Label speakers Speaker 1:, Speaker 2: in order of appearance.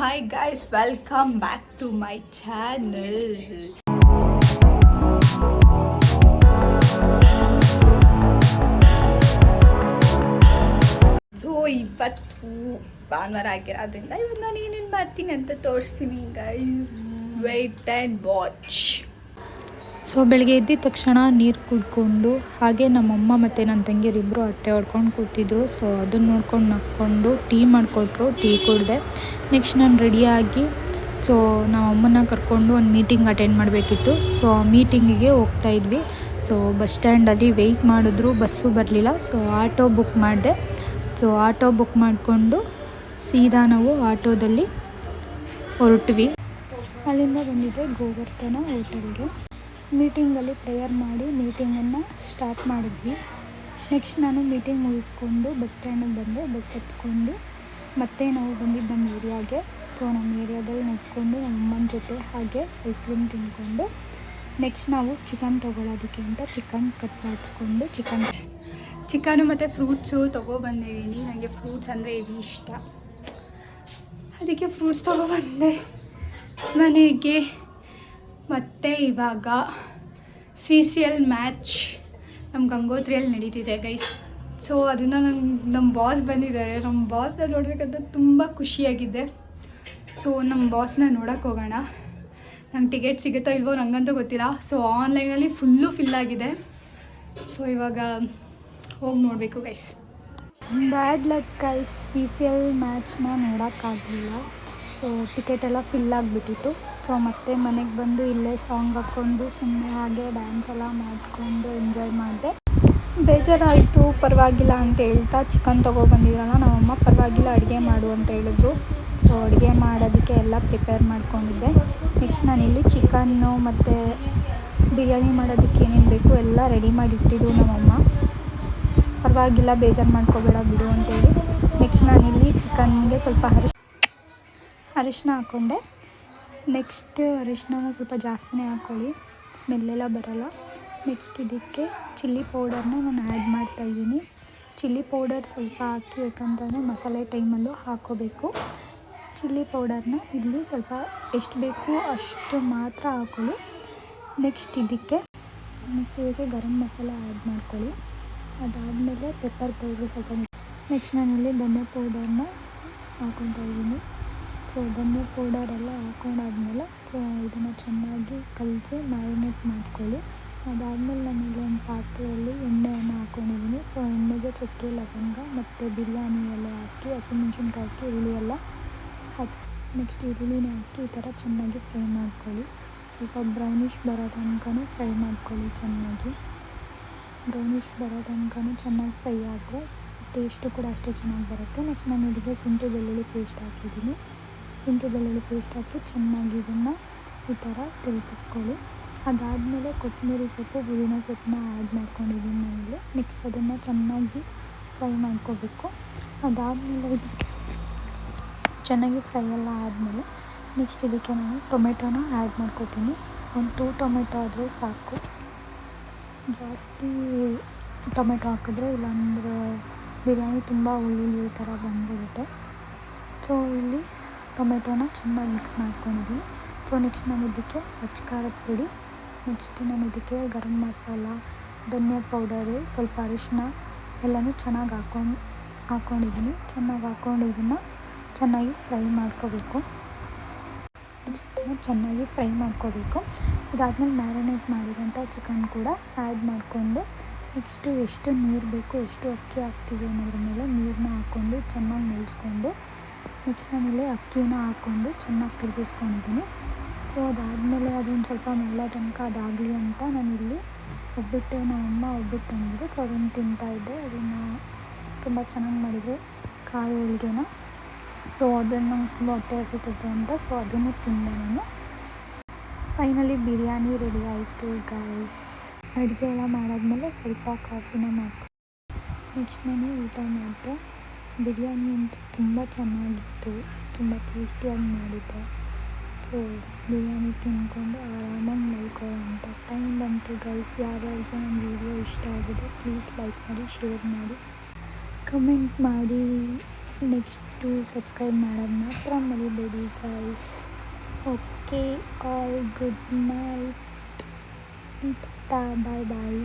Speaker 1: hi guys welcome back to my channel so ಇವತ್ತು ಭಾನುವಾರ ಆಗಿರೋದ್ರಿಂದ ಇವತ್ತು ನಾನು ಏನೇನು ಮಾಡ್ತೀನಿ ಅಂತ ತೋರಿಸ್ತೀನಿ guys wait and watch
Speaker 2: so ಬೆಳಗ್ಗೆ ಎದ್ದಿದ ತಕ್ಷಣ ನೀರು ಕುಡ್ಕೊಂಡು, ಹಾಗೆ ನಮ್ಮಮ್ಮ ಮತ್ತು ನನ್ನ ತಂಗಿಯರಿಬ್ಬರು ಹೊಟ್ಟೆ ಹೊಡ್ಕೊಂಡು ಕೂತಿದ್ರು. ಸೊ ಅದನ್ನು ನೋಡ್ಕೊಂಡು ನಕ್ಕೊಂಡು ಟೀ ಮಾಡಿಕೊಟ್ರು, ಟೀ ಕುಡಿದೆ. ನೆಕ್ಸ್ಟ್ ನಾನು ರೆಡಿಯಾಗಿ ಸೊ ನಾವು ಅಮ್ಮನ ಕರ್ಕೊಂಡು ಒಂದು ಮೀಟಿಂಗ್ ಅಟೆಂಡ್ ಮಾಡಬೇಕಿತ್ತು. ಸೊ ಆ ಮೀಟಿಂಗಿಗೆ ಹೋಗ್ತಾ ಇದ್ವಿ. ಸೊ ಬಸ್ ಸ್ಟ್ಯಾಂಡಲ್ಲಿ ವೆಯ್ಟ್ ಮಾಡಿದ್ರು ಬಸ್ಸು ಬರಲಿಲ್ಲ. ಸೊ ಆಟೋ ಬುಕ್ ಮಾಡಿದೆ. ಸೊ ಆಟೋ ಬುಕ್ ಮಾಡಿಕೊಂಡು ಸೀದಾ ನಾವು ಆಟೋದಲ್ಲಿ ಹೊರಟ್ವಿ. ಅಲ್ಲಿಂದ ಬಂದಿದ್ದೆ ಗೋವರ್ಧನ ಹೋಟೆಲ್ಗೆ. ಮೀಟಿಂಗಲ್ಲಿ ಪ್ರೇಯರ್ ಮಾಡಿ ಮೀಟಿಂಗನ್ನು ಸ್ಟಾರ್ಟ್ ಮಾಡಿದ್ವಿ. ನೆಕ್ಸ್ಟ್ ನಾನು ಮೀಟಿಂಗ್ ಮುಗಿಸ್ಕೊಂಡು ಬಸ್ ಸ್ಟ್ಯಾಂಡಿಗೆ ಬಂದೆ ಬಸ್ ಹತ್ಕೊಂಡು ಮತ್ತೆ ನಾವು ಬಂದಿದ್ದು ನಮ್ಮ ಏರಿಯಾಗೆ. ಸೊ ನಮ್ಮ ಏರಿಯಾದಲ್ಲಿ ನಿಂತ್ಕೊಂಡು ನಮ್ಮ ಅಮ್ಮನ ಜೊತೆ ಹಾಗೆ ಐಸ್ ಕ್ರೀಮ್ ತಿಂದ್ಕೊಂಡು ನೆಕ್ಸ್ಟ್ ನಾವು ಚಿಕನ್ ತೊಗೊಳೋದಕ್ಕೆ ಅಂತ ಚಿಕನ್ ಕಟ್ ಮಾಡಿಸ್ಕೊಂಡು ಚಿಕನ್
Speaker 1: ಚಿಕನು ಮತ್ತು ಫ್ರೂಟ್ಸು ತೊಗೊಬಂದಿದ್ದೀನಿ. ನನಗೆ ಫ್ರೂಟ್ಸ್ ಅಂದರೆ ಹೆವಿ ಇಷ್ಟ. ಅದಕ್ಕೆ ಫ್ರೂಟ್ಸ್ ತೊಗೊಬಂದೆ. ಮನೆಗೆ ಮತ್ತು ಇವಾಗ ಸಿ ಸಿ ಎಲ್ ಮ್ಯಾಚ್ ನಮ್ಮ ಗಂಗೋತ್ರಿಯಲ್ಲಿ ನಡೀತಿದೆ ಗೈಸ್ ಸೊ ಅದನ್ನು ನನ್ನ ನಮ್ಮ ಬಾಸ್ ಬಂದಿದ್ದಾರೆ. ನಮ್ಮ ಬಾಸ್ನ ನೋಡಬೇಕಂತ ತುಂಬ ಖುಷಿಯಾಗಿದ್ದೆ ಸೊ ನಮ್ಮ ಬಾಸ್ನ ನೋಡೋಕೆ ಹೋಗೋಣ. ನಂಗೆ ಟಿಕೆಟ್ ಸಿಗುತ್ತೋ ಇಲ್ವೋ ನನಗಂತೂ ಗೊತ್ತಿಲ್ಲ. ಸೊ ಆನ್ಲೈನಲ್ಲಿ ಫುಲ್ಲು ಫಿಲ್ ಆಗಿದೆ. ಸೊ ಇವಾಗ ಹೋಗಿ ನೋಡಬೇಕು guys
Speaker 2: bad luck guys C C L ಮ್ಯಾಚ್ನ ನೋಡೋಕ್ಕಾಗಲಿಲ್ಲ ಸೊ ಟಿಕೆಟ್ ಎಲ್ಲ ಫಿಲ್ ಆಗಿಬಿಟ್ಟಿತ್ತು. ಸೊ ಮತ್ತೆ ಮನೆಗೆ ಬಂದು ಇಲ್ಲೇ ಸಾಂಗ್ ಹಾಕ್ಕೊಂಡು ಸುಮ್ಮನೆ ಹಾಗೆ ಡ್ಯಾನ್ಸ್ ಎಲ್ಲ ಮಾಡಿಕೊಂಡು ಎಂಜಾಯ್ ಮಾಡಿದೆ. ಬೇಜಾರಾಯಿತು, ಪರವಾಗಿಲ್ಲ ಅಂತ ಹೇಳ್ತಾ ಚಿಕನ್ ತೊಗೊಬಂದಿದ್ರಲ್ಲ ನಮ್ಮಮ್ಮ ಪರವಾಗಿಲ್ಲ, ಅಡುಗೆ ಮಾಡು ಅಂತ ಹೇಳಿದ್ರು. ಸೊ ಅಡುಗೆ ಮಾಡೋದಕ್ಕೆ ಎಲ್ಲ ಪ್ರಿಪೇರ್ ಮಾಡ್ಕೊಂಡಿದ್ದೆ. ನೆಕ್ಸ್ಟ್ ನಾನಿಲ್ಲಿ ಚಿಕನ್ನು ಮತ್ತು ಬಿರಿಯಾನಿ ಮಾಡೋದಕ್ಕೆ ಏನೇನು ಬೇಕು ಎಲ್ಲ ರೆಡಿ ಮಾಡಿ ಇಟ್ಟಿದ್ದು ನಮ್ಮಮ್ಮ. ಪರವಾಗಿಲ್ಲ, ಬೇಜಾರು ಮಾಡ್ಕೋಬೇಡ ಬಿಡು ಅಂತೇಳಿ ನೆಕ್ಸ್ಟ್ ನಾನಿಲ್ಲಿ ಚಿಕನ್ಗೆ ಸ್ವಲ್ಪ ಅರಿಶ್ ಅರಿಶಿನ ಹಾಕ್ಕೊಂಡೆ ನೆಕ್ಸ್ಟ್ ಅರಿಶಿನ ಸ್ವಲ್ಪ ಜಾಸ್ತಿನೇ ಹಾಕ್ಕೊಳ್ಳಿ ಸ್ಮೆಲ್ಲೆಲ್ಲ ಬರೋಲ್ಲ. ನೆಕ್ಸ್ಟ್ ಇದಕ್ಕೆ ಚಿಲ್ಲಿ ಪೌಡರ್ನ ನಾನು ಆ್ಯಡ್ ಮಾಡ್ತಾಯಿದ್ದೀನಿ ಚಿಲ್ಲಿ ಪೌಡರ್ ಸ್ವಲ್ಪ ಹಾಕಿ ಯಾಕಂತಂದರೆ ಮಸಾಲೆ ಟೈಮಲ್ಲೂ ಹಾಕ್ಕೋಬೇಕು. ಚಿಲ್ಲಿ ಪೌಡರ್ನ ಇಲ್ಲಿ ಸ್ವಲ್ಪ ಎಷ್ಟು ಬೇಕು ಅಷ್ಟು ಮಾತ್ರ ಹಾಕ್ಕೊಳ್ಳಿ ನೆಕ್ಸ್ಟ್ ಇದಕ್ಕೆ ನೆಕ್ಸ್ಟ್ ಇದಕ್ಕೆ ಗರಂ ಮಸಾಲ ಆ್ಯಡ್ ಮಾಡ್ಕೊಳ್ಳಿ. ಅದಾದಮೇಲೆ ಪೆಪ್ಪರ್ ಪೌಡ್ರು ಸ್ವಲ್ಪ ನೆಕ್ಸ್ಟ್ ನಾನಿಲ್ಲಿ ಧನ್ಯ ಪೌಡರ್ನ ಹಾಕೊತಾ ಇದ್ದೀನಿ. ಸೊ ಧನ್ಯ ಪೌಡರೆಲ್ಲ ಹಾಕೊಂಡಾದ್ಮೇಲೆ ಸೊ ಇದನ್ನು ಚೆನ್ನಾಗಿ ಕಲಸಿ ಮ್ಯಾರಿನೇಟ್ ಮಾಡ್ಕೊಳ್ಳಿ. ಅದಾದಮೇಲೆ ನಾನಿಲ್ಲಿ ಒಂದು ಪಾತ್ರೆಯಲ್ಲಿ ಎಣ್ಣೆಯನ್ನು ಹಾಕೊಂಡಿದ್ದೀನಿ. ಸೊ ಎಣ್ಣೆಗೆ ಚಕ್ಕೆ, ಲವಂಗ ಮತ್ತು ಬಿರಿಯಾನಿ ಎಲೆ ಹಾಕಿ, ಹಸಿಮೆಣ್ಸಿನ್ಕಾಯಿ ಹಾಕಿ ಈರುಳ್ಳಿ ಎಲ್ಲ ಹಾಕಿ ನೆಕ್ಸ್ಟ್ ಈರುಳ್ಳಿನ ಹಾಕಿ ಈ ಥರ ಚೆನ್ನಾಗಿ ಫ್ರೈ ಮಾಡ್ಕೊಳ್ಳಿ. ಸ್ವಲ್ಪ ಬ್ರೌನಿಷ್ ಬರೋ ತನಕನೂ ಫ್ರೈ ಮಾಡ್ಕೊಳ್ಳಿ ಚೆನ್ನಾಗಿ. ಬ್ರೌನಿಷ್ ಬರೋ ತನಕನೂ ಚೆನ್ನಾಗಿ ಫ್ರೈ ಆದರೆ ಟೇಸ್ಟು ಕೂಡ ಅಷ್ಟೇ ಚೆನ್ನಾಗಿ ಬರುತ್ತೆ. ನೆಕ್ಸ್ಟ್ ನಾನು ಇದಕ್ಕೆ ಶುಂಠಿ, ಬೆಳ್ಳುಳ್ಳಿ ಪೇಸ್ಟ್ ಹಾಕಿದ್ದೀನಿ. ಶುಂಠಿ, ಬೆಳ್ಳುಳ್ಳಿ ಪೇಸ್ಟ್ ಹಾಕಿ ಚೆನ್ನಾಗಿ ಇದನ್ನು ಈ ಥರ ತಿರುಗಿಸ್ಕೊಳ್ಳಿ. ಅದಾದಮೇಲೆ ಕೊತ್ತಂಬರಿ ಸೊಪ್ಪು, ಪುದೀನ ಸೊಪ್ಪನ್ನ ಆ್ಯಡ್ ಮಾಡ್ಕೊಂಡಿದ್ದೀನಿ ನಾನಿಲ್ಲಿ. ನೆಕ್ಸ್ಟ್ ಅದನ್ನು ಚೆನ್ನಾಗಿ ಫ್ರೈ ಮಾಡ್ಕೋಬೇಕು. ಅದಾದಮೇಲೆ ಇದಕ್ಕೆ ಚೆನ್ನಾಗಿ ಫ್ರೈ ಎಲ್ಲ ಆದಮೇಲೆ ನೆಕ್ಸ್ಟ್ ಇದಕ್ಕೆ ನಾನು ಟೊಮೆಟೊನ ಆ್ಯಡ್ ಮಾಡ್ಕೋತೀನಿ. ಒಂದು ಟೂ ಟೊಮೆಟೊ ಆದರೆ ಸಾಕು. ಜಾಸ್ತಿ ಟೊಮೆಟೊ ಹಾಕಿದ್ರೆ ಇಲ್ಲಾಂದರೆ ಬಿರಿಯಾನಿ ತುಂಬ ಹುಳಿ ಥರ ಬಂದ್ಬಿಡುತ್ತೆ. ಸೊ ಇಲ್ಲಿ ಟೊಮೆಟೊನ ಚೆನ್ನಾಗಿ ಮಿಕ್ಸ್ ಮಾಡ್ಕೊಂಡಿದ್ದೀನಿ ಸೊ ನೆಕ್ಸ್ಟ್ ನಾನು ಇದಕ್ಕೆ ಅಚ್ಚ ಖಾರದ ಪುಡಿ. ನೆಕ್ಸ್ಟ್ ನಾನು ಇದಕ್ಕೆ ಗರಂ ಮಸಾಲ, ಧನಿಯಾ ಪೌಡರು, ಸ್ವಲ್ಪ ಅರಿಶಿನ ಎಲ್ಲನೂ ಚೆನ್ನಾಗಿ ಹಾಕೊಂಡು ಹಾಕ್ಕೊಂಡಿದ್ದೀನಿ ಚೆನ್ನಾಗಿ ಹಾಕ್ಕೊಂಡು ಇದನ್ನು ಚೆನ್ನಾಗಿ ಫ್ರೈ ಮಾಡ್ಕೋಬೇಕು. ನೆಕ್ಸ್ಟ್ ಚೆನ್ನಾಗಿ ಫ್ರೈ ಮಾಡ್ಕೋಬೇಕು. ಇದಾದಮೇಲೆ ಮ್ಯಾರಿನೇಟ್ ಮಾಡಿರೋಂಥ ಚಿಕನ್ ಕೂಡ ಆ್ಯಡ್ ಮಾಡಿಕೊಂಡು ನೆಕ್ಸ್ಟು ಎಷ್ಟು ನೀರು ಬೇಕು, ಎಷ್ಟು ಅಕ್ಕಿ ಹಾಕ್ತೀವಿ ಅನ್ನೋದ್ರ ಮೇಲೆ ನೀರನ್ನ ಹಾಕ್ಕೊಂಡು ಚೆನ್ನಾಗಿ ನೆನೆಸ್ಕೊಂಡು ನೆಕ್ಸ್ಟ್ ನಾನಿಲ್ಲಿ ಅಕ್ಕಿನ ಹಾಕ್ಕೊಂಡು ಚೆನ್ನಾಗಿ ತಿರುಗಿಸ್ಕೊಂಡಿದ್ದೀನಿ. ಸೊ ಅದಾದಮೇಲೆ ಅದೊಂದು ಸ್ವಲ್ಪ ಮೆಲ್ಲ ತನಕ ಅದಾಗಲಿ ಅಂತ ನಾನಿಲ್ಲಿ ಒಬ್ಬಿಟ್ಟು ನಮ್ಮಮ್ಮ ಒಬ್ಬಿಟ್ಟು ತಂದಿದ್ರು ಸೊ ಅದನ್ನು ತಿಂತಾಯಿದ್ದೆ ಅದನ್ನು ತುಂಬ ಚೆನ್ನಾಗಿ ಮಾಡಿದ್ರು ಕಾಯಿ ಹೋಳಿಗೆನ. ಸೊ ಅದನ್ನು ನಂಗೆ ತುಂಬ ಹೊಟ್ಟೆ ಹಸಿತಿತ್ತು ಅಂತ ಸೊ ಅದನ್ನು ತಿಂದೆ ನಾನು. ಫೈನಲಿ ಬಿರಿಯಾನಿ ರೆಡಿ ಆಯಿತು ಗೈಸ್ ಅಡುಗೆ ಎಲ್ಲ ಮಾಡಾದ್ಮೇಲೆ ಸ್ವಲ್ಪ ಕಾಫಿನ ಮಾಡ್ಕೊ ನೆಕ್ಸ್ಟ್ ನಾನು ಊಟ ಮಾಡಿದೆ. ಬಿರಿಯಾನಿ ಅಂತೂ ತುಂಬ ಚೆನ್ನಾಗಿತ್ತು. ತುಂಬ ಟೇಸ್ಟಿಯಾಗಿ ಮಾಡಿದ್ದೆ. ಸೊ ಬಿರಿಯಾನಿ ತಿಂದ್ಕೊಂಡು ಆರಾಮಾಗಿ ಮಲ್ಕೊಳ್ಳೋ ಅಂತ ಟೈಮ್ ಬಂತು ಗೈಸ್. ಯಾರ್ಯಾರಿಗೆ ನನ್ನ ವೀಡಿಯೋ ಇಷ್ಟ ಆಗಿದೆ, ಪ್ಲೀಸ್ ಲೈಕ್ ಮಾಡಿ, ಶೇರ್ ಮಾಡಿ. ಕಮೆಂಟ್ ಮಾಡಿ. ನೆಕ್ಸ್ಟು ಸಬ್ಸ್ಕ್ರೈಬ್ ಮಾಡೋದು ಮಾತ್ರ ಮರಿಬೇಡಿ guys. Okay, all good night. Bye bye.